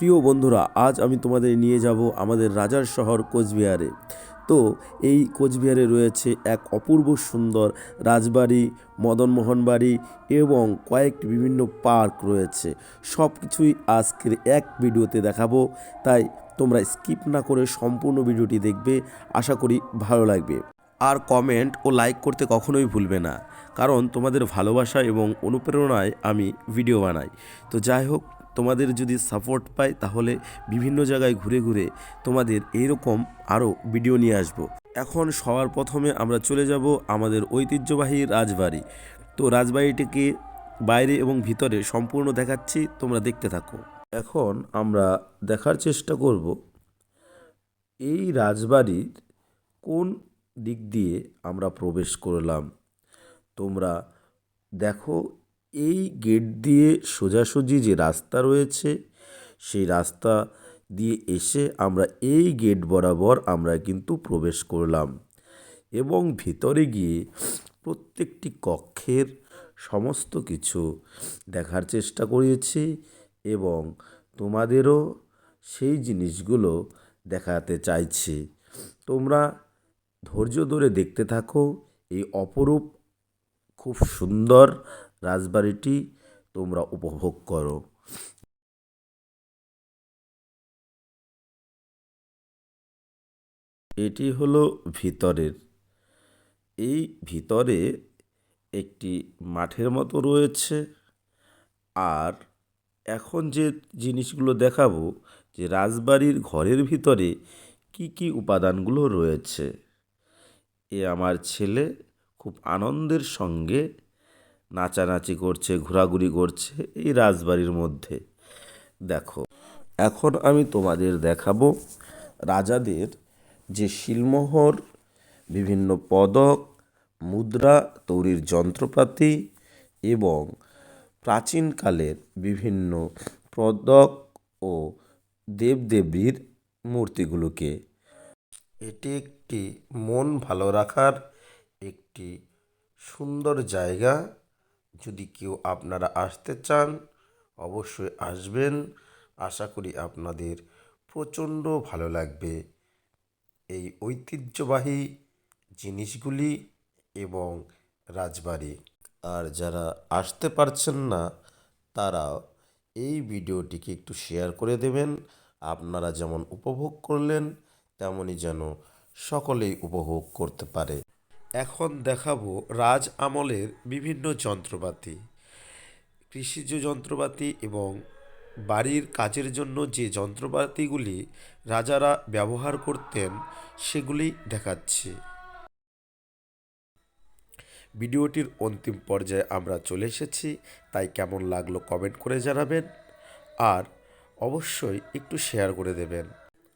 প্রিয় বন্ধুরা, আজ আমি তোমাদের নিয়ে যাব আমাদের রাজার শহর কোচবিহারে। তো এই কোচবিহারে রয়েছে এক অপূর্ব সুন্দর রাজবাড়ি মদনমোহন বাড়ি এবং কয়েকটি বিভিন্ন পার্ক রয়েছে। সব কিছুই আজকের এক ভিডিওতে দেখাবো, তাই তোমরা স্কিপ না করে সম্পূর্ণ ভিডিওটি দেখবে, আশা করি ভালো লাগবে। আর কমেন্ট ও লাইক করতে কখনোই ভুলবে না, কারণ তোমাদের ভালোবাসা এবং অনুপ্রেরণায় আমি ভিডিও বানাই। তো যাই হোক তোমাদের যদি সাপোর্ট পাই তাহলে বিভিন্ন জায়গায় ঘুরে ঘুরে তোমাদের এইরকম আরও ভিডিও নিয়ে আসব। এখন সবার প্রথমে আমরা চলে যাব আমাদের ঐতিহ্যবাহী রাজবাড়ি। তো রাজবাড়িটিকে বাইরে এবং ভিতরে সম্পূর্ণ দেখাচ্ছি, তোমরা দেখতে থাকো। এখন আমরা দেখার চেষ্টা করব এই রাজবাড়ির কোন দিক দিয়ে আমরা প্রবেশ করলাম। তোমরা দেখো এই গেট দিয়ে সোজাসুজি যে রাস্তা রয়েছে, সেই রাস্তা দিয়ে এসে আমরা এই গেট বরাবর আমরা কিন্তু প্রবেশ করলাম এবং ভিতরে গিয়ে প্রত্যেকটি কক্ষের সমস্ত কিছু দেখার চেষ্টা করেছি এবং তোমাদেরও সেই জিনিসগুলো দেখাতে চাইছি। তোমরা ধৈর্য ধরে দেখতে থাকো, এই অপরূপ, খুব সুন্দর রাজবাড়িটি তোমরা উপভোগ করো। এটি হলো ভিতরের। এই ভিতরে একটি মাঠের মতো রয়েছে। আর এখন যে জিনিসগুলো দেখাবো, যে রাজবাড়ির ঘরের ভিতরে কি কি উপাদানগুলো রয়েছে। এ আমার ছেলে খুব আনন্দের সঙ্গে নাচানাচি করছে, ঘোরাঘুরি করছে এই রাজবাড়ির মধ্যে। দেখো, এখন আমি তোমাদের দেখাবো রাজাদের যে শিলমোহর, বিভিন্ন পদক, মুদ্রা তৈরির যন্ত্রপাতি এবং প্রাচীনকালের বিভিন্ন পদক ও দেবদেবীর মূর্তিগুলোকে। এটি একটি মন ভালো রাখার একটি সুন্দর জায়গা। যদি কেউ আপনারা আসতে চান, অবশ্যই আসবেন। আশা করি আপনাদের প্রচণ্ড ভালো লাগবে। এই ঐতিহ্যবাহী জিনিসগুলি এবং রাজবাড়ি। আর যারা আসতে পারছেন না তারা এই ভিডিওটিকে একটু শেয়ার করে দেবেন। আপনারা যেমন উপভোগ করলেন তেমনই যেন সকলেই উপভোগ করতে পারে। এখন দেখাবো রাজ আমলের বিভিন্ন যন্ত্রপাতি। কৃষিজ যন্ত্রপাতি এবং বাড়ির কাজের জন্য যে যন্ত্রপাতিগুলি রাজারা ব্যবহার করতেন, সেগুলি দেখাচ্ছি। ভিডিওটির অন্তিম পর্যায়ে আমরা চলে এসেছি, তাই কেমন লাগল কমেন্ট করে জানাবেন। আর অবশ্যই একটু শেয়ার করে দেবেন।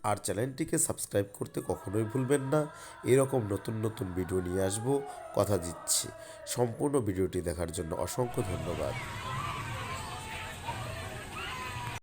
আর চ্যানেলটিকে সাবস্ক্রাইব করতে কখনোই ভুলবেন না। এরকম নতুন নতুন ভিডিও নিয়ে আসব, কথা দিচ্ছি। সম্পূর্ণ ভিডিওটি দেখার জন্য অসংখ্য ধন্যবাদ।